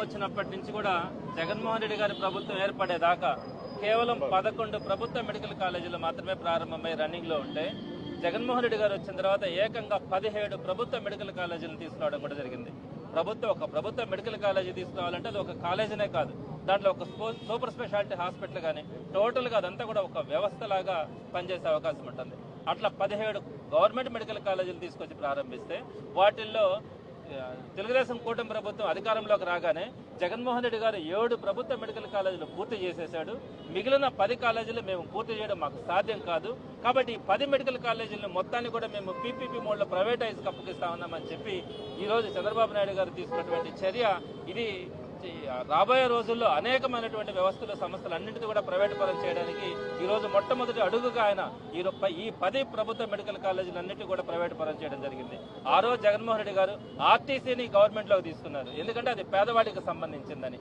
వచ్చినప్పటి నుంచి కూడా జగన్మోహన్ రెడ్డి గారి ప్రభుత్వం ఏర్పడేదాకా కేవలం పదకొండు ప్రభుత్వ మెడికల్ కాలేజీలు మాత్రమే ప్రారంభమై రన్నింగ్లో ఉంటే జగన్మోహన్ రెడ్డి గారు వచ్చిన తర్వాత ఏకంగా పదిహేడు ప్రభుత్వ మెడికల్ కాలేజీలు తీసుకురావడం కూడా జరిగింది. ప్రభుత్వం ఒక ప్రభుత్వ మెడికల్ కాలేజీ తీసుకురావాలంటే అది ఒక కాలేజీనే కాదు. దాంట్లో ఒక సూపర్ స్పెషాలిటీ హాస్పిటల్ కానీ టోటల్గా అదంతా కూడా ఒక వ్యవస్థలాగా పనిచేసే అవకాశం ఉంటుంది. అట్లా పదిహేడు గవర్నమెంట్ మెడికల్ కాలేజీలు తీసుకొచ్చి ప్రారంభిస్తే వాటిల్లో తెలుగుదేశం కూటమి ప్రభుత్వం అధికారంలోకి రాగానే జగన్మోహన్ రెడ్డి గారు ఏడు ప్రభుత్వ మెడికల్ కాలేజీలు పూర్తి చేసేశాడు. మిగిలిన పది కాలేజీలు మేము పూర్తి చేయడం మాకు సాధ్యం కాదు. కాబట్టి ఈ పది మెడికల్ కాలేజీలను మొత్తాన్ని కూడా మేము పీపీపీ మోడ్లో ప్రైవేటైజ్ అప్పగిస్తా ఉన్నామని చెప్పి ఈరోజు చంద్రబాబు నాయుడు గారు తీసుకున్నటువంటి చర్య. ఇది రాబోయే రోజుల్లో అనేకమైనటువంటి వ్యవస్థలు సంస్థలు అన్నింటినీ కూడా ప్రైవేట్ పరం చేయడానికి ఈ రోజు మొట్టమొదటి అడుగుగా ఆయన ఈ ఈ పది ప్రభుత్వ మెడికల్ కాలేజీలు అన్నింటినీ కూడా ప్రైవేట్ పరం చేయడం జరిగింది. ఆ రోజు జగన్మోహన్ రెడ్డి గారు ఆర్టీసీని గవర్నమెంట్లోకి తీసుకున్నారు. ఎందుకంటే అది పేదవాడికి సంబంధించిందని.